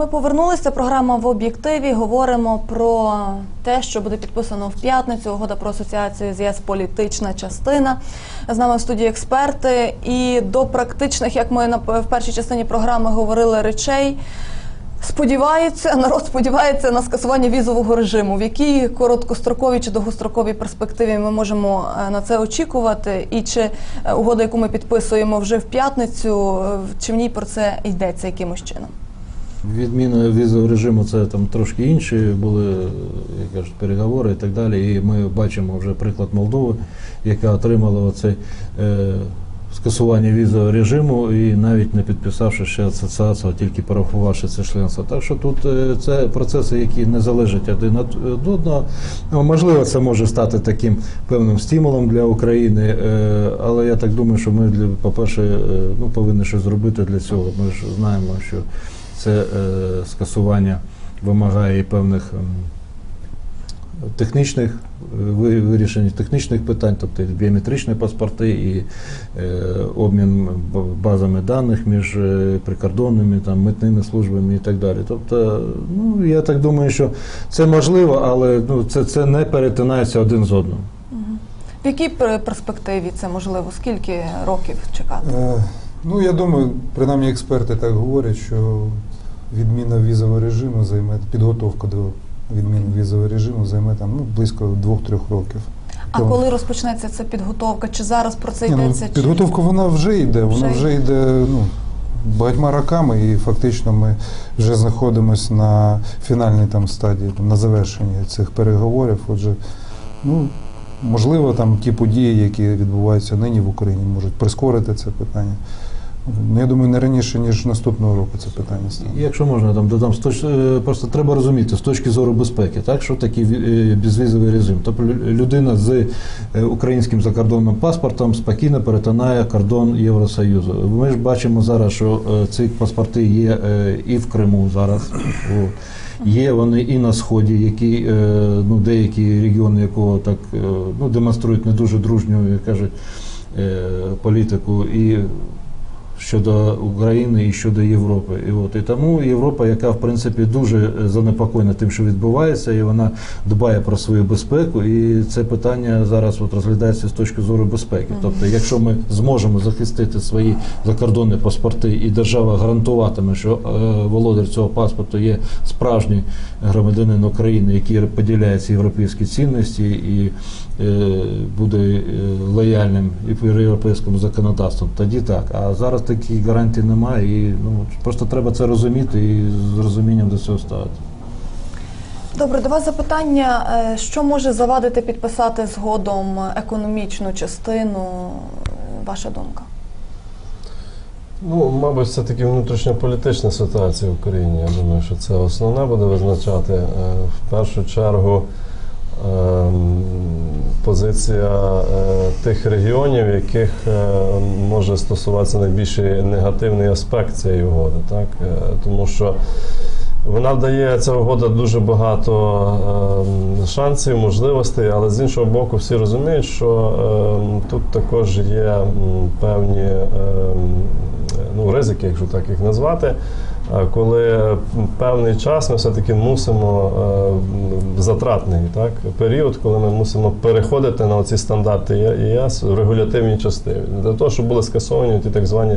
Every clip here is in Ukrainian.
Ми повернулися. Програма в об'єктиві. Говоримо про те, що буде підписано в п'ятницю. Угода про асоціацію з ЄС політична частина. З нами в студії експерти. І до практичних, як ми в першій частині програми говорили, речей. Сподіваються, народ сподівається на скасування візового режиму. В якій короткостроковій чи довгостроковій перспективі ми можемо е, на це очікувати? І чи е, угода, яку ми підписуємо вже в п'ятницю, е, чи в ній про це йдеться якимось чином? Відміна візового режиму це там трошки інші були, як кажуть, переговори і так далі. І ми бачимо вже приклад Молдови, яка отримала оцей е, скасування візового режиму і навіть не підписавши ще асоціацію, тільки порахувавши це членство. Так що тут е, це процеси, які не залежать один від одного. Ну, можливо, це може стати таким певним стимулом для України, е, але я так думаю, що ми для, по-перше, е, ну, повинні щось зробити для цього. Ми ж знаємо, що це е, скасування вимагає і певних технічних е, вирішень технічних питань, тобто біометричні паспорти і е, обмін базами даних між е, прикордонними там митними службами і так далі. Тобто, ну я так думаю, що це можливо, але ну це, це не перетинається один з одним. В якій перспективі це можливо? Скільки років чекати? Е, Ну, я думаю, принаймні експерти так говорять, що відміна візового режиму займе підготовка до відміни візового режиму займе там ну, близько 2-3 років. А То- коли розпочнеться ця підготовка? Чи зараз про це Ні, ну, йдеться? чи- підготовка вона вже йде, вона Вже вже йде ну, багатьма роками, і фактично ми вже знаходимося на фінальній там стадії, там, на завершенні цих переговорів. Отже, ну, можливо, там ті події, які відбуваються нині в Україні, можуть прискорити це питання. Ну, я думаю, не раніше, ніж наступного року це питання стане. Якщо можна там додам, е, просто треба розуміти з точки зору безпеки, так що таке ві- е, безвізовий режим. Тобто людина з е, українським закордонним паспортом спокійно перетинає кордон Євросоюзу. Ми ж бачимо зараз, що ці паспорти є і в Криму зараз. Є вони і на сході, які ну деякі регіони, якого так ну демонструють не дуже дружню, як кажуть, політику і щодо України і щодо Європи. І от і тому Європа, яка в принципі дуже занепокоєна тим, що відбувається, і вона дбає про свою безпеку. І це питання зараз от розглядається з точки зору безпеки. Тобто, якщо ми зможемо захистити свої закордонні паспорти, і держава гарантуватиме, що е, володар цього паспорту є справжній громадянин України, який поділяє ці європейські цінності і е, буде е, лояльним і по європейському законодавству, тоді так. А зараз таких гарантій немає, і ну просто треба це розуміти і з розумінням до цього ставити. Добре, до вас запитання: Е, що може завадити підписати згодом економічну частину? Ваша думка? Ну, мабуть, все таки внутрішньополітична ситуація в Україні. Я думаю, що це основне буде визначати. Е, В першу чергу позиція е, тих регіонів, яких е, може стосуватися найбільший негативний аспект цієї угоди. Так? Е, Тому що вона дає ця угода дуже багато ем, шансів, можливостей, але з іншого боку, всі розуміють, що ем, тут також є певні ем, ну, ризики, якщо так їх назвати. Коли певний час ми все-таки мусимо е, затратний так, період, коли ми мусимо переходити на ці стандарти ЄС в регулятивній частині, для того, щоб були скасовані ті так звані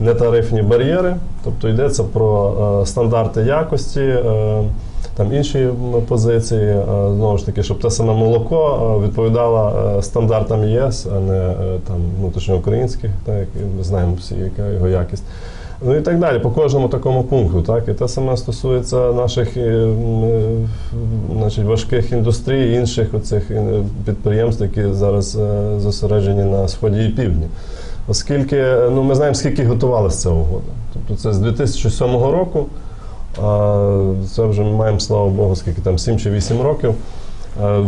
нетарифні бар'єри, тобто йдеться про е, стандарти якості, е, там інші позиції, знову ж таки, щоб те саме молоко відповідало стандартам ЄС, а не там внутрішньоукраїнських, так як ми знаємо всі, яка його якість. Ну і так далі, по кожному такому пункту. Так? І те саме стосується наших е, е, значить, важких індустрій, інших оцих е, підприємств, які зараз зосереджені на сході і півдні. Оскільки ну, ми знаємо, скільки готувалася ця угода. Тобто це з 2007 року, а це вже ми маємо, слава Богу, скільки там 7 чи 8 років.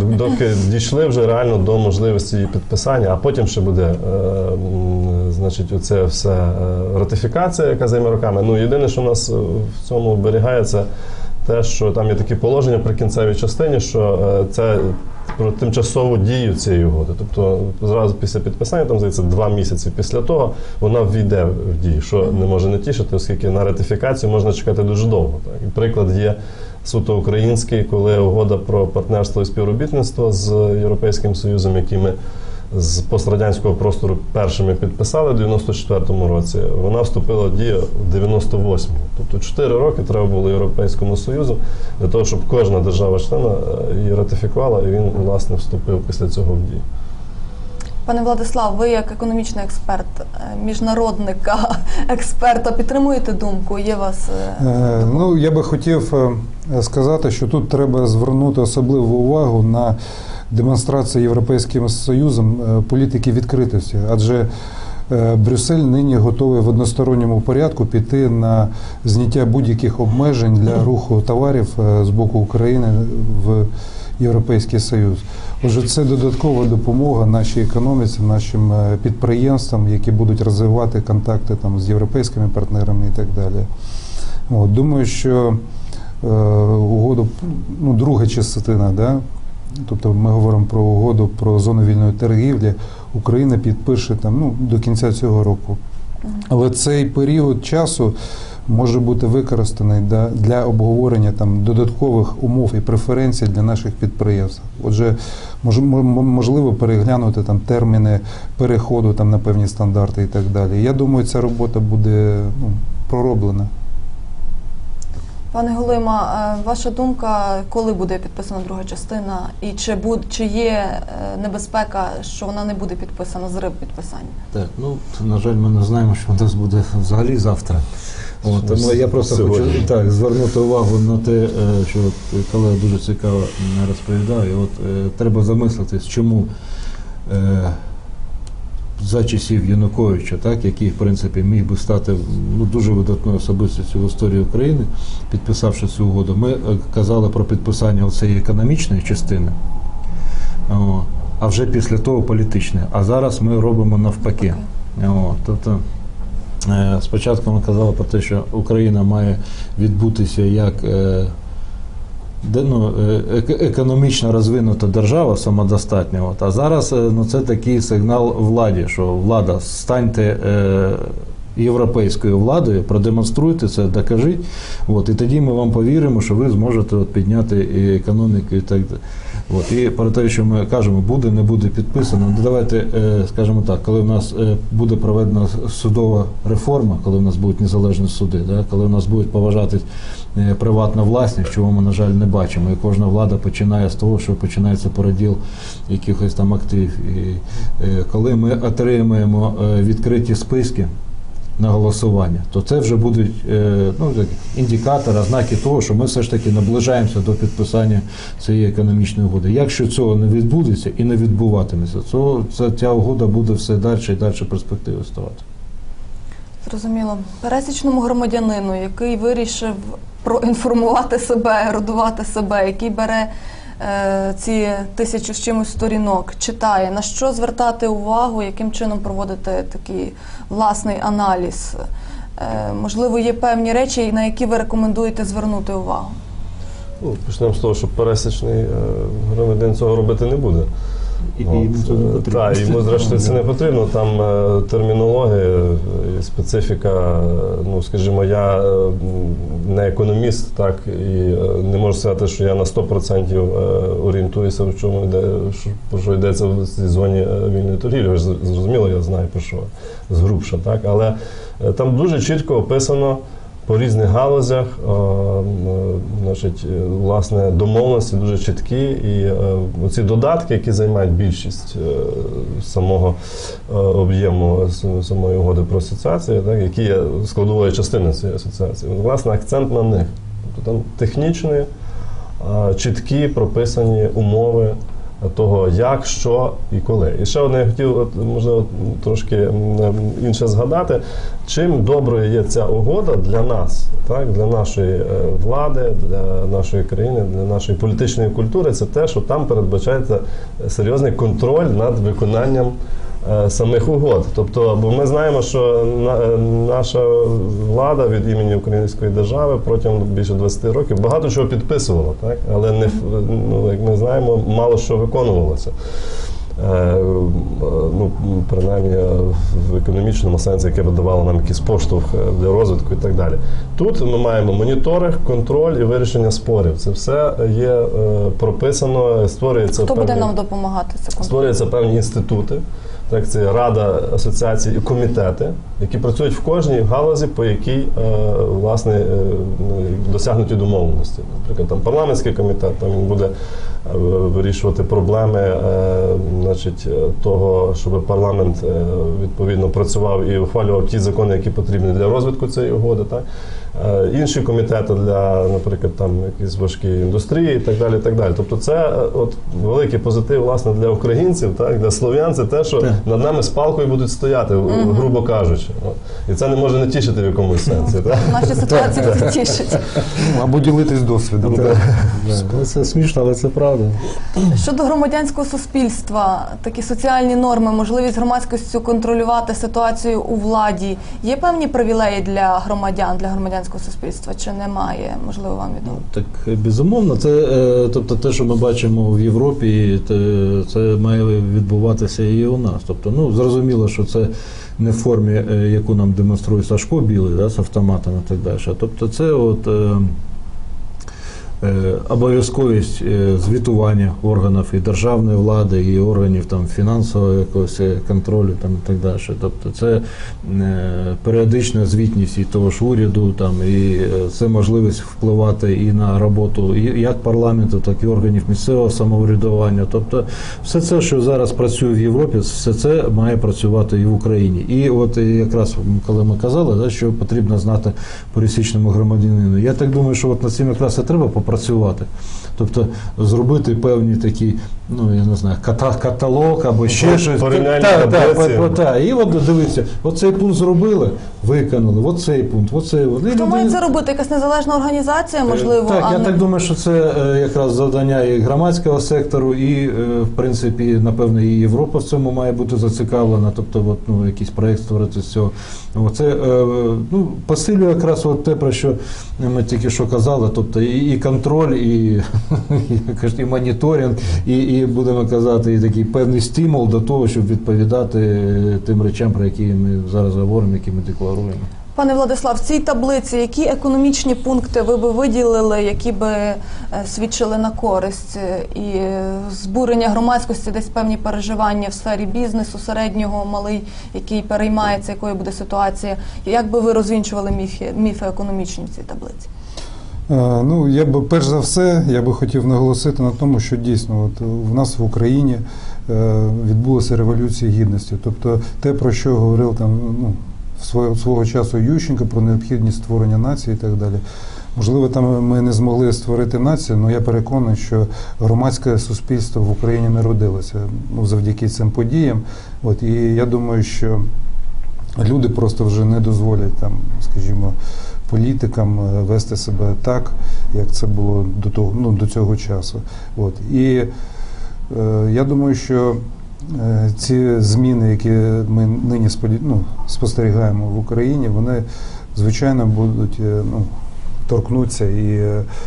Доки дійшли вже реально до можливості її підписання, а потім ще буде значить, оце все ратифікація, яка займе роками. Ну, єдине, що нас е, в цьому оберігає, це те, що там є такі положення при кінцевій частині, що е, це про тимчасову дію цієї угоди. Тобто зразу після підписання, там здається, два місяці після того вона ввійде в дію, що не може не тішити, оскільки на ратифікацію можна чекати дуже довго. Так. І приклад є суто український, коли угода про партнерство і співробітництво з Європейським Союзом, який ми з пострадянського простору першими підписали в 94-му році, вона вступила в дію в 98-му. Тобто 4 роки треба було Європейському Союзу для того, щоб кожна держава-члена е, її ратифікувала, і він власне вступив після цього в дію. Пане Владислав, ви як економічний експерт, е, міжнародника, експерта, підтримуєте думку? Є вас е, Ну, я би хотів сказати, що тут треба звернути особливу увагу на демонстрацію Європейським Союзом е, політики відкритості, адже е, Брюссель нині готовий в односторонньому порядку піти на зняття будь-яких обмежень для руху товарів е, з боку України в Європейський Союз. Отже, це додаткова допомога нашій економіці, нашим підприємствам, які будуть розвивати контакти там з європейськими партнерами і так далі. От, думаю, що е, угоду, ну, друга частина, да? Тобто ми говоримо про угоду про зону вільної торгівлі, Україна підпише там, ну, до кінця цього року. Але цей період часу може бути використаний да, для обговорення там, додаткових умов і преференцій для наших підприємств. Отже, мож, можливо переглянути там, терміни переходу там, на певні стандарти і так далі. Я думаю, ця робота буде ну, пророблена. Пане Голима, е, ваша думка, коли буде підписана друга частина, і чи буд, чи є е, небезпека, що вона не буде підписана, зрив підписання? Так, ну на жаль, ми не знаємо, що у нас буде взагалі завтра. От, тому я просто Сьогодні. хочу так, звернути увагу на те, е, що колега дуже цікаво. І от треба замислитись, чому за часів Януковича, так, який в принципі міг би стати ну, дуже видатною особистістю в історії України, підписавши цю угоду, ми е, казали про підписання цієї економічної частини. О, а вже після того політичне. А зараз ми робимо навпаки. О, тобто, е, спочатку ми казали про те, що Україна має відбутися як е, де, ну, е, ек- економічно розвинута держава, самодостатня. От. А зараз е, ну, це такий сигнал владі, що влада, станьте е, європейською владою, продемонструйте це, докажіть. От, і тоді ми вам повіримо, що ви зможете от, підняти і економіку і так далі. От, і про те, що ми кажемо, буде, не буде підписано. Ну, Давайте е, скажемо так, коли в нас е, буде проведена судова реформа, коли в нас будуть незалежні суди, да, коли в нас будуть поважатись е, приватна власність, чого ми, на жаль, не бачимо. І кожна влада починає з того, що починається породіл якихось там активів. І коли ми отримаємо відкриті списки на голосування, то це вже будуть е, ну, індикатори, знаки того, що ми все ж таки наближаємося до підписання цієї економічної угоди. Якщо цього не відбудеться і не відбуватиметься, то це, ця угода буде все далі і далі перспективи ставати. Зрозуміло. Пересічному громадянину, який вирішив проінформувати себе, ерудувати себе, який бере ці тисячу з чимось сторінок, читає, на що звертати увагу, яким чином проводити такий власний аналіз. Е, можливо, є певні речі, на які ви рекомендуєте звернути увагу. Ну, почнемо з того, що пересічний е, громадян цього робити не буде. І, йому це не е, потрібно. Так, йому зрештою це не потрібно. Там е, термінологія, специфіка. е, Ну, скажімо, я не економіст, так, і не можу сказати, що я на 100% е, орієнтуюся, в чому йде, про що йдеться в цій зоні вільної торгівлі. Ви ж зрозуміло, я знаю про що згрубша, так. Але там дуже чітко описано. По різних галузях, е, е, значить, е, власне, домовленості дуже чіткі, і ці додатки, які займають більшість самого об'єму самої угоди про асоціацію, так, які є складовою частиною цієї асоціації, власне, акцент на них. Тобто там технічні, чіткі прописані умови того, як, що і коли. І ще одне я хотів, от, можливо, трошки інше згадати. Чим доброю є ця угода для нас, так, для нашої е, влади, для нашої країни, для нашої політичної культури, це те, що там передбачається серйозний контроль над виконанням самих угод. Тобто, бо ми знаємо, що е, наша влада від імені Української держави протягом більше 20 років багато чого підписувала, так? але не, ну, як ми знаємо, мало що виконувалося. Е, ну, принаймні е, в економічному сенсі, яке би давало нам якийсь поштовх е, для розвитку і так далі. Тут ми маємо моніторинг, контроль і вирішення спорів. Це все є е, прописано, створюється Хто буде нам допомагати? Це? Створюються певні інститути, так це рада асоціацій і комітети, які працюють в кожній галузі, по якій е, власне е, ну, досягнуті домовленості. Наприклад, там парламентський комітет там буде е, вирішувати проблеми значить, того, щоб парламент відповідно працював і ухвалював ті закони, які потрібні для розвитку цієї угоди. Так? Е, Інші комітети для, наприклад, там якісь важкі індустрії і так далі. І так далі. Тобто, це е, от великий позитив власне для українців, так для слов'ян, це те, що Так. над нами з палкою будуть стояти, грубо кажучи. І це не може не тішити в якомусь сенсі. Так? В ситуації це тішить. Ну, або ділитись досвідом. Ну, Це смішно, але це правда. Щодо громадянського суспільства, такі соціальні норми, можливість громадськістю контролювати ситуацію у владі. Є певні привілеї для громадян, для громадянського суспільства, чи немає? Можливо, вам відомо. Так безумовно, це е, тобто те, що ми бачимо в Європі, це має відбуватися і у нас. Тобто, ну зрозуміло, що це не в формі, е, яку нам демонструє Сашко Білий, да, з автоматом і так далі. Тобто, це от. Е, Обов'язковість е, звітування органів і державної влади, і органів там фінансового якогось е, контролю там і так далі. Тобто це періодична звітність і того ж уряду, там і це можливість впливати і на роботу як парламенту, так і органів місцевого самоврядування. Тобто, все це, що зараз працює в Європі, все це має працювати і в Україні. І от якраз коли ми казали, да, що потрібно знати пересічному громадянину. Я так думаю, що от над цим якраз і треба попрацювати. Тобто зробити певні такі, ну я не знаю, ката- каталог або ще щось. порівняльні Так, так, таблиці. по- по- І от дивіться, оцей пункт зробили, виконали, оцей пункт, оцей. І Хто має це робити? Якась незалежна організація, можливо, так, а я не так думаю, що це е, якраз завдання і громадського сектору, і е, в принципі, напевно, і Європа в цьому має бути зацікавлена, тобто, от, ну, якийсь проєкт створити з цього. Оце е, ну, посилює якраз от те, про що ми тільки що казали, тобто і, і контроль, і, і, і моніторинг, і, і будемо казати, і такий певний стимул до того, щоб відповідати тим речам, про які ми зараз говоримо, які ми декларуємо. Пане Владислав, в цій таблиці які економічні пункти ви би виділили, які би е, свідчили на користь е, і збурення громадськості, десь певні переживання в сфері бізнесу, середнього, малий, який переймається, якою буде ситуація? Як би ви розвінчували міфи, міфи економічні в цій таблиці? Е, Ну, я би перш за все, я би хотів наголосити на тому, що дійсно от в нас в Україні е, відбулася революція гідності. Тобто те, про що говорив там ну, свого, свого часу Ющенко про необхідність створення нації і так далі. Можливо, там ми не змогли створити націю, але я переконаний, що громадське суспільство в Україні народилося ну, завдяки цим подіям. От, і я думаю, що люди просто вже не дозволять там, скажімо, політикам е, вести себе так, як це було до того, ну, до цього часу. От. І е, я думаю, що е, ці зміни, які ми нині ну, спостерігаємо в Україні, вони звичайно будуть е, ну, торкнуться і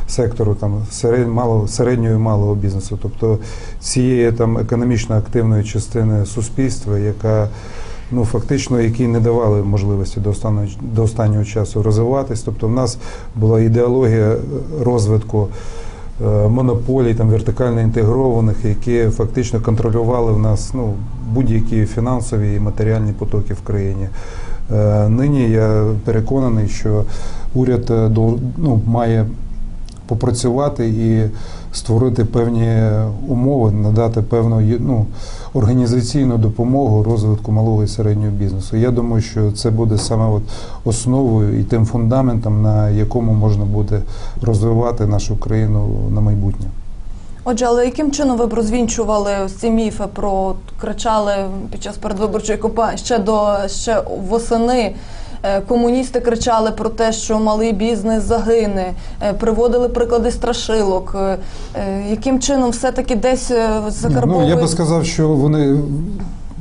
сектору там серед, малого, середнього і малого бізнесу, тобто цієї там економічно активної частини суспільства, яка ну фактично які не давали можливості до останнього до останнього часу розвиватись. Тобто, в нас була ідеологія розвитку е, монополій, там вертикально інтегрованих, які фактично контролювали в нас ну, будь-які фінансові і матеріальні потоки в країні. Е, Нині я переконаний, що уряд е, ну, має попрацювати і створити певні умови, надати певну ну, організаційну допомогу розвитку малого і середнього бізнесу. Я думаю, що це буде саме от основою і тим фундаментом, на якому можна буде розвивати нашу країну на майбутнє. Отже, але яким чином ви б розвінчували ці міфи про кричали під час передвиборчої кампанії ще до ще восени? Е, Комуністи кричали про те, що малий бізнес загине, е, приводили приклади страшилок. Е, Яким чином все-таки десь е, Ну, я би сказав, що вони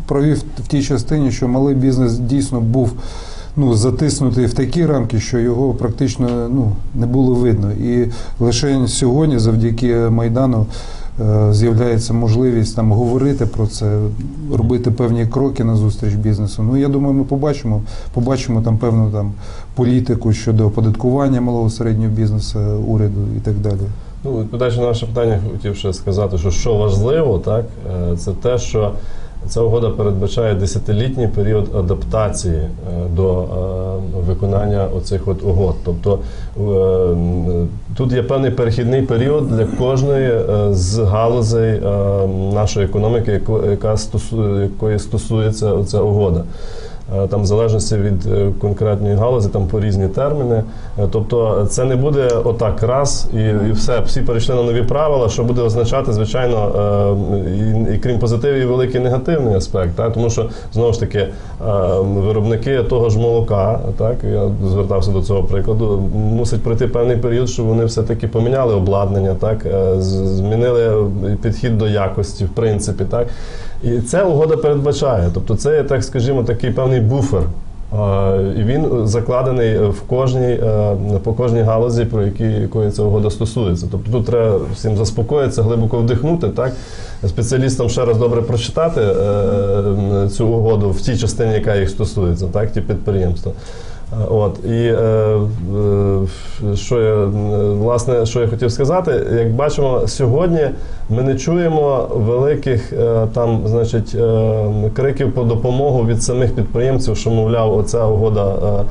провів в тій частині, що малий бізнес дійсно був ну, затиснутий в такі рамки, що його практично ну, не було видно. І лише сьогодні, завдяки Майдану, з'являється можливість там говорити про це, робити певні кроки на зустріч бізнесу. Ну я думаю, ми побачимо, побачимо там певну там політику щодо оподаткування малого середнього бізнесу, уряду і так далі. Ну, відповідаючи на ваше питання, хотів ще сказати, що що важливо, так, е, це те, що ця угода передбачає десятилітній період адаптації е, до е, виконання оцих от угод. Тобто е, тут є певний перехідний період для кожної з галузей нашої економіки, яка стосується ця угода. Е, Там в залежності від е, конкретної галузі, там по різні терміни. Е, Тобто це не буде отак раз і, і все, всі перейшли на нові правила, що буде означати, звичайно, і, і крім позитивів, і великий негативний аспект. Так? Тому що знову ж таки виробники того ж молока, так я звертався до цього прикладу, мусить пройти певний період, щоб вони все-таки поміняли обладнання, так змінили підхід до якості, в принципі, так. І це угода передбачає. Тобто це так скажімо, такий певний буфер. І він закладений в кожній, е, по кожній галузі, про які, якої ця угода стосується. Тобто тут треба всім заспокоїтися, глибоко вдихнути, так? спеціалістам ще раз добре прочитати е, е, цю угоду в тій частині, яка їх стосується, так? ті підприємства. Е, От і е, е, що я власне, що я хотів сказати, як бачимо, сьогодні ми не чуємо великих е, там, значить, е, криків по допомогу від самих підприємців, що мовляв, оця угода. е,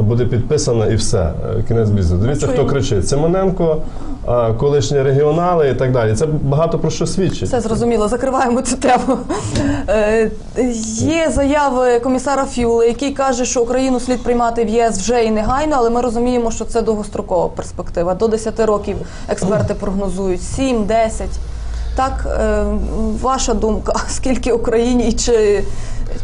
Буде підписана і все. е, Кінець бізнесу. Дивіться, хто кричить. Симоненко, е, колишні регіонали і так далі. Це багато про що свідчить. Все зрозуміло, закриваємо цю тему. Е, Є заяви комісара Фюли, який каже, що Україну слід приймати в ЄС вже і негайно, але ми розуміємо, що це довгострокова перспектива. До 10 років експерти прогнозують 7-10. Так, е, ваша думка, скільки Україні і чи,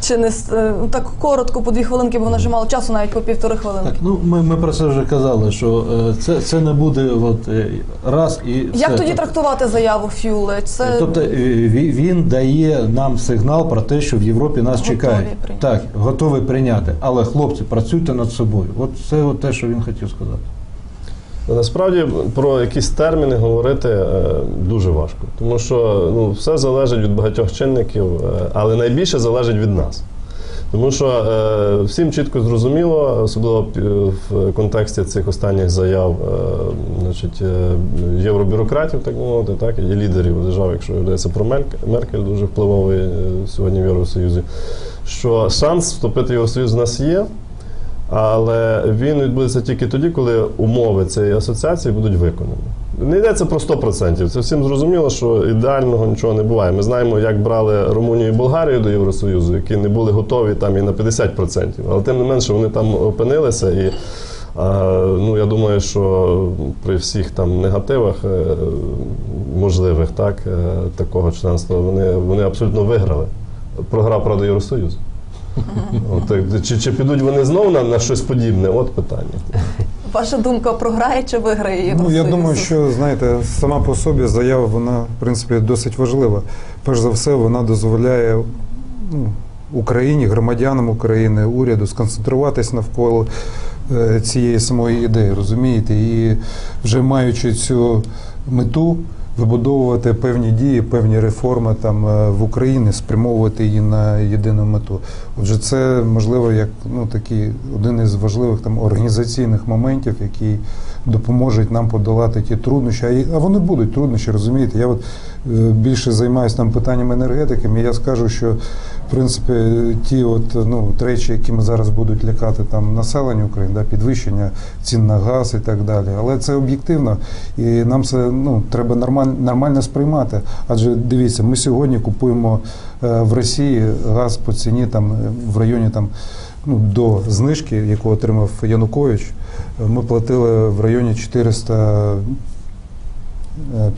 чи не е, так коротко, по дві хвилинки, бо в нас вже мало часу, навіть по півтори хвилинки. Так, ну ми, ми про це вже казали, що е, це, це не буде от, е, раз і Як все. тоді Тобто- трактувати заяву Фюли? Це Тобто він дає нам сигнал про те, що в Європі нас Готові чекають. прийняти. Так, готові прийняти. Але хлопці, працюйте над собою. От це от те, що він хотів сказати. Насправді про якісь терміни говорити е, дуже важко, тому що ну, все залежить від багатьох чинників, е, але найбільше залежить від нас. Тому що е, всім чітко зрозуміло, особливо в контексті цих останніх заяв значить, євробюрократів, так мовити, так, і лідерів держав, якщо йдеться про Мерк- Меркель, дуже впливовий сьогодні в Євросоюзі, що шанс вступити в Євросоюз у нас є, але він відбудеться тільки тоді, коли умови цієї асоціації будуть виконані. Не йдеться про 100%. Це всім зрозуміло, що ідеального нічого не буває. Ми знаємо, як брали Румунію і Болгарію до Євросоюзу, які не були готові там і на 50%. Але тим не менше вони там опинилися і. Ну, я думаю, що при всіх там негативах е, можливих так, е, такого членства вони, вони абсолютно виграли. Програв, правда, Євросоюз. От, чи, чи підуть вони знову на, на щось подібне? От питання. ваша думка програє чи виграє Ну, Євросоюз? я думаю, що знаєте, сама по собі заява, вона в принципі досить важлива. Перш за все, вона дозволяє ну, Україні, громадянам України, уряду сконцентруватись навколо е, цієї самої ідеї, розумієте? І вже маючи цю мету. Вибудовувати певні дії, певні реформи там е, в Україні, спрямовувати її на єдину мету. Отже, це можливо як ну такий один із важливих там організаційних моментів, який допоможуть нам подолати ті труднощі. А, вони будуть труднощі, розумієте? Я от е, більше займаюся там питанням енергетики, і я скажу, що принципі ті от ну речі, які ми зараз будуть лякати там населення України, да, підвищення цін на газ і так далі. Але це об'єктивно, і нам це ну треба нормально нормально сприймати. Адже дивіться, ми сьогодні купуємо е, в Росії газ по ціні там е, в районі там. Ну, до знижки, яку отримав Янукович, ми платили в районі 400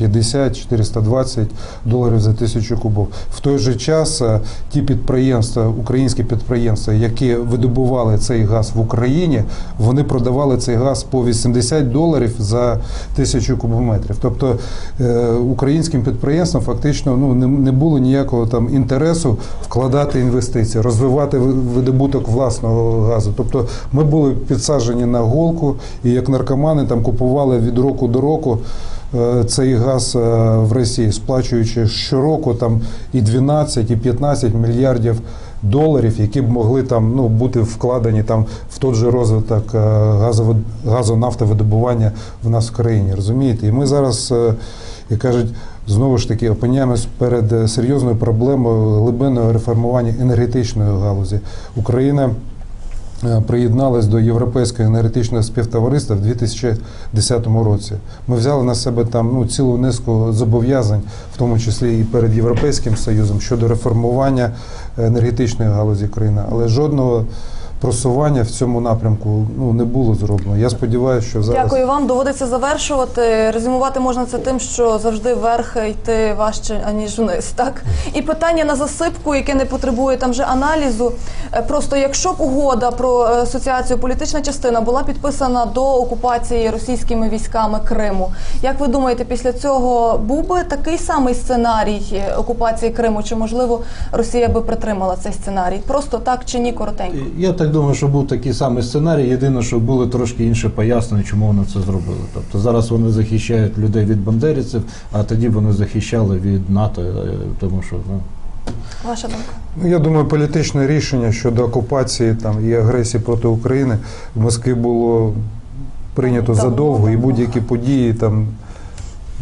450-420 доларів за тисячу кубов. В той же час е, ті підприємства, українські підприємства, які видобували цей газ в Україні, вони продавали цей газ по 80 доларів за тисячу кубометрів. Тобто е, українським підприємствам фактично ну, не, було ніякого там інтересу вкладати інвестиції, розвивати видобуток власного газу. Тобто ми були підсаджені на голку, і як наркомани там купували від року до року цей газ е, в Росії, сплачуючи щороку там і 12, і 15 мільярдів доларів, які б могли там ну бути вкладені там в той же розвиток е, газово, газонафтовидобування в нас в країні. Розумієте? І ми зараз, е, як кажуть, знову ж таки опиняємось перед е, серйозною проблемою глибинного реформування енергетичної галузі. Україна е, приєдналась до Європейського енергетичного співтовариства в 2010 році. Ми взяли на себе там ну, цілу низку зобов'язань, в тому числі і перед Європейським Союзом, щодо реформування енергетичної галузі країни, але жодного просування в цьому напрямку ну, не було зроблено. Я сподіваюся, що зараз Дякую вам. Доводиться завершувати. Резюмувати можна це тим, що завжди вверх йти важче аніж вниз. Так і питання на засипку, яке не потребує там же аналізу. Е, Просто якщо б угода про е, асоціацію політична частина була підписана до окупації російськими військами Криму, як ви думаєте, після цього був би такий самий сценарій е, окупації Криму? Чи можливо Росія би притримала цей сценарій? Просто так чи ні, коротенько? Я так думаю, що був такий самий сценарій. Єдине, що були трошки інші пояснення, чому вони це зробили. Тобто зараз вони захищають людей від бандерівців, а тоді вони захищали від НАТО, е, тому що ну, Ваша думка? Ну, я думаю, політичне рішення щодо окупації там і агресії проти України в Москві було прийнято задовго, і будь-які події там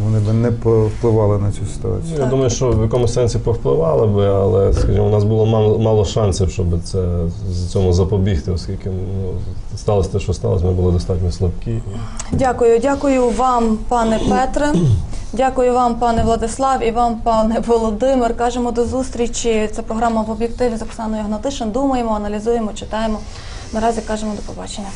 вони б не повпливали на цю ситуацію. Я думаю, що в якомусь сенсі повпливали би, але, скажімо, у нас було мало, мало шансів, щоб це з цьому запобігти, оскільки ну, сталося те, що сталося, ми були достатньо слабкі. Дякую, дякую вам, пане Петре. Дякую вам, пане Владислав, і вам, пане Володимир. Кажемо до зустрічі. Це програма в об'єктиві з Оксаною Гнатишин. Думаємо, аналізуємо, читаємо. Наразі кажемо до побачення.